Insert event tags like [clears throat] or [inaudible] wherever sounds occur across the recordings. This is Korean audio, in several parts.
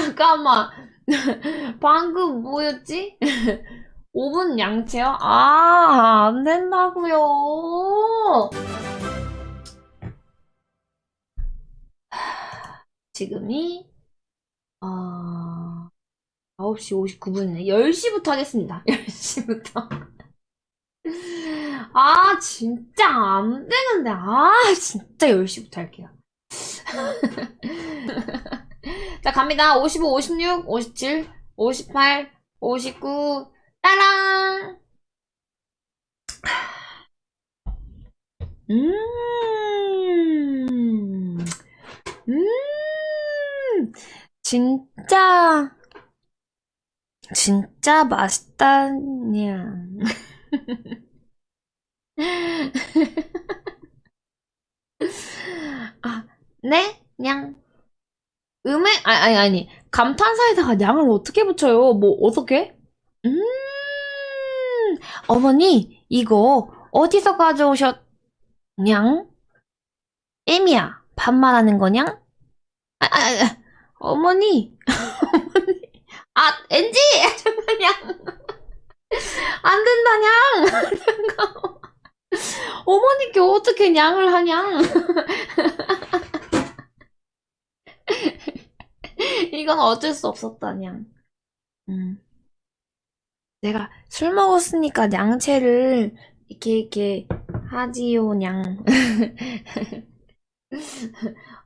잠깐만. [laughs] 방금 뭐였지? [laughs] 5분 양채요? 아, 안 된다고요. [sighs] 지금이 어, 9시 59분이네. 10시부터 하겠습니다. [laughs] 10시부터. 아, 진짜 안 되는데. 아, 진짜 10시부터 할게요. 자, 갑니다. 55, 56, 57, 58, 59, 따랑! 음, 음, 진짜, 진짜 맛있다냐. [laughs] 아, 네? 냥. 음에, 아, 아니, 아니. 감탄사에다가 냥을 어떻게 붙여요? 뭐, 어떻게? 음, 어머니, 이거 어디서 가져오셨, 냥? 애미야, 반말하는 거냥? 아, 아, 아, 어머니, 어머니. [laughs] 아, 엔지! 잠깐냥. 안 된다냥! [laughs] 어머니께 어떻게 냥을 하냥? [laughs] 이건 어쩔 수 없었다 냥. 음. 내가 술 먹었으니까 냥채를 이렇게 이렇게 하지요 냥. [laughs]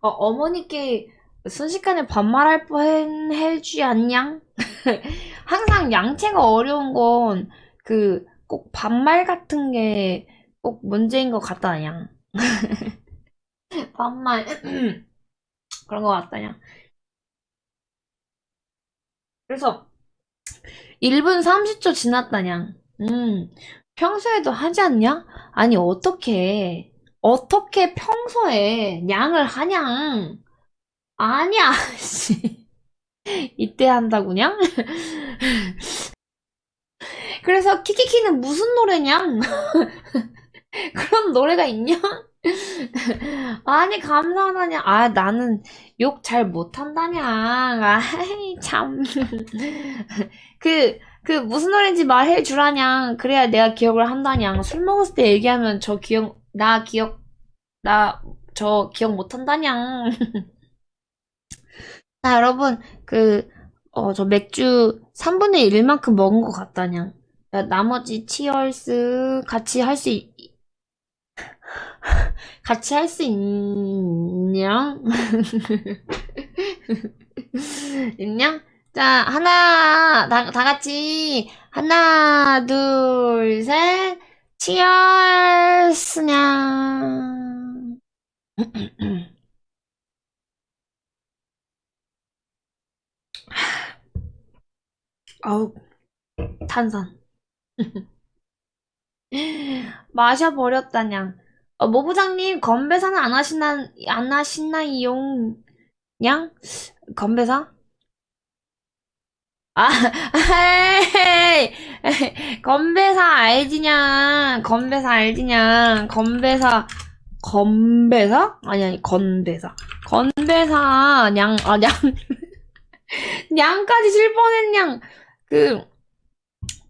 어, 어머니께 순식간에 반말할 뻔 해주지 않냥? [laughs] 항상 양채가 어려운 건 그 꼭 반말 같은 게 꼭 문제인 것 같다 냥. [laughs] 반말 [clears throat] 그런 것 같다 냥. 그래서 1분 30초 지났다냥. 음, 평소에도 하지 않냐? 아니, 어떻게, 어떻게 평소에 냥을 하냥? 아니야, 씨. [laughs] 이때 한다고냥? [laughs] 그래서 키키키는 무슨 노래냥? [laughs] [laughs] 그런 노래가 있냐? [laughs] 아니, 감사하다냐. 아, 나는 욕 잘 못한다냐. 아이, 참. [laughs] 그, 그, 무슨 노래인지 말해 주라냥. 그래야 내가 기억을 한다냥. 술 먹었을 때 얘기하면 저 기억, 나 기억, 나, 저 기억 못한다냥. 자, 여러분, 그, 어, 저 맥주 3분의 1만큼 먹은 것 같다냥. 야, 나머지 치얼스 같이 할 수, 있... 같이 할 수 있냐? [laughs] 있냐? 자, 하나, 다, 다 같이, 하나, 둘, 셋, 치얼스냥. [clears throat] 아우, 탄산. [laughs] 마셔버렸다냥. 어, 모 부장님, 건배사는 안 하시나, 안 하시나요? 냥? 건배사? 아, [laughs] 헤이, 건배사 알지냐? 건배사 알지냐? 건배사, 건배사? 아니, 아니, 건배사. 건배사, 냥, 아, 냥, [laughs] 냥까지 실 뻔했냥. 그,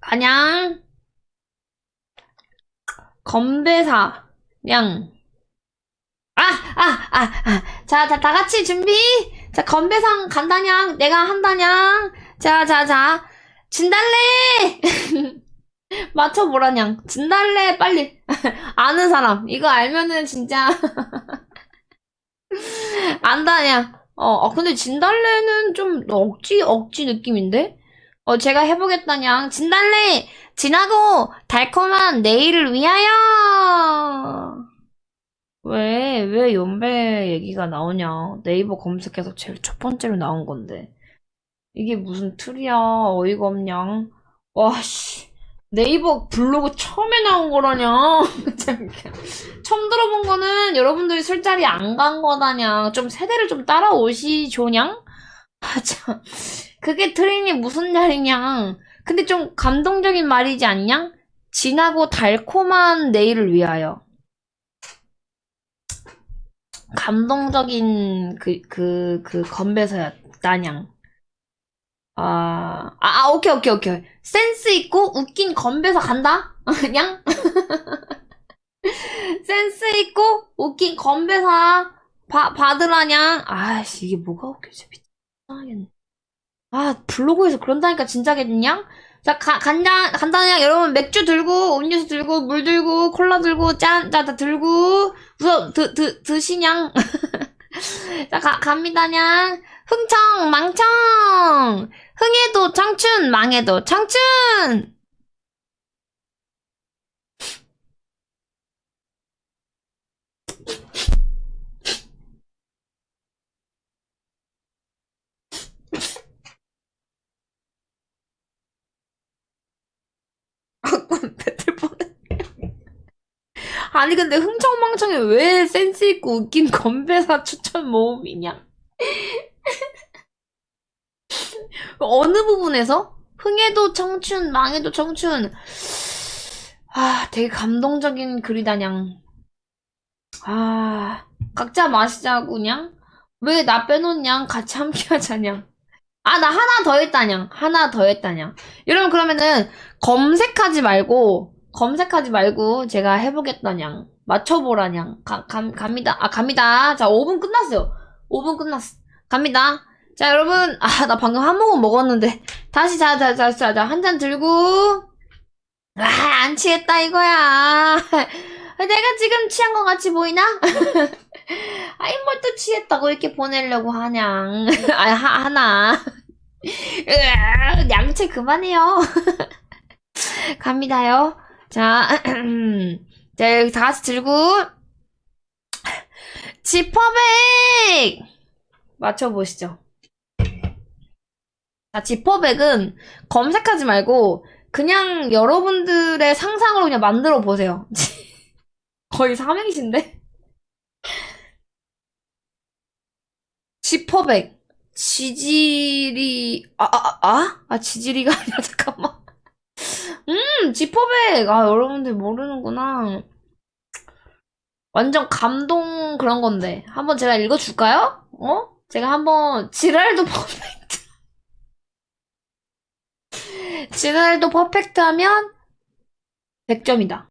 아냥, 건배사, 냥. 아, 아, 아, 아. 자, 자, 다 같이 준비. 자, 건배상 간다냥. 내가 한다냥. 자, 자, 자. 진달래! [laughs] 맞춰보라냥. 진달래, 빨리. [laughs] 아는 사람. 이거 알면은 진짜. [laughs] 안다냥. 어, 어, 근데 진달래는 좀 억지, 억지 느낌인데? 어, 제가 해보겠다냥. 진달래! 진하고 달콤한 내일을 위하여! 왜, 왜 연배 얘기가 나오냐. 네이버 검색해서 제일 첫 번째로 나온 건데. 이게 무슨 틀이야. 어이가 없냐. 와, 씨. 네이버 블로그 처음에 나온 거라냐. [laughs] 참, 처음 들어본 거는 여러분들이 술자리 안 간 거다냐. 좀 세대를 좀 따라오시죠냥? 아, 참. 그게 틀이니 무슨 말이냐. 근데 좀 감동적인 말이지 않냐? 진하고 달콤한 내일을 위하여. 감동적인 그, 그, 그 건배사였다냥. 아, 아, 아, 오케이, 오케이, 오케이. 센스 있고 웃긴 건배사 간다? [laughs] 그냥? [laughs] 센스 있고 웃긴 건배사 바, 받으라냥. 아씨, 이게 뭐가 웃겨지 미쳐하겠네. 아, 블로그에서 그런다니까 진짜겠냐? 자, 가, 간다, 간다냥 여러분 맥주 들고, 음료수 들고, 물 들고, 콜라 들고, 짠, 자, 다 들고, 우선, 드, 드, 드시냥. [laughs] 자, 가, 갑니다냥. 흥청, 망청! 흥해도 청춘, 망해도 청춘! 배틀 뻔 아니, 근데 흥청망청이 왜 센스 있고 웃긴 건배사 추천 모음이냐? [laughs] 어느 부분에서? 흥해도 청춘, 망해도 청춘. 아, 되게 감동적인 글이다냥. 아, 각자 마시자구냥? 왜 나 빼놓냐? 같이 함께 하자냥. 아, 나 하나 더 했다냥. 하나 더 했다냥. 여러분, 그러면은, 검색하지 말고, 검색하지 말고, 제가 해보겠다냥. 맞춰보라냥. 가, 감, 갑니다. 아, 갑니다. 자, 5분 끝났어요. 5분 끝났어. 갑니다. 자, 여러분. 아, 나 방금 한 모금 먹었는데. 다시, 자, 자, 자, 자, 자, 한 잔 들고. 아, 안 취했다, 이거야. [laughs] 내가 지금 취한 것 같이 보이나? [laughs] 아이, 뭘 또 취했다고 이렇게 보내려고 하냥. [laughs] 아, 하, 하나. 양치 그만해요. 갑니다요. 자, [clears throat] 자, 여기 다 같이 들고. 지퍼백! 맞춰보시죠. 자, 지퍼백은 검색하지 말고, 그냥 여러분들의 상상으로 그냥 만들어 보세요. [laughs] 거의 삼행시인데? 지퍼백. 지질이, 아, 아, 아, 아? 아, 지질이가 아니라, [laughs] 잠깐만. 음, 지퍼백. 아, 여러분들 모르는구나. 완전 감동 그런 건데. 한번 제가 읽어줄까요? 어? 제가 한번, 지랄도 [laughs] 퍼펙트. 지랄도 퍼펙트 하면 100점이다.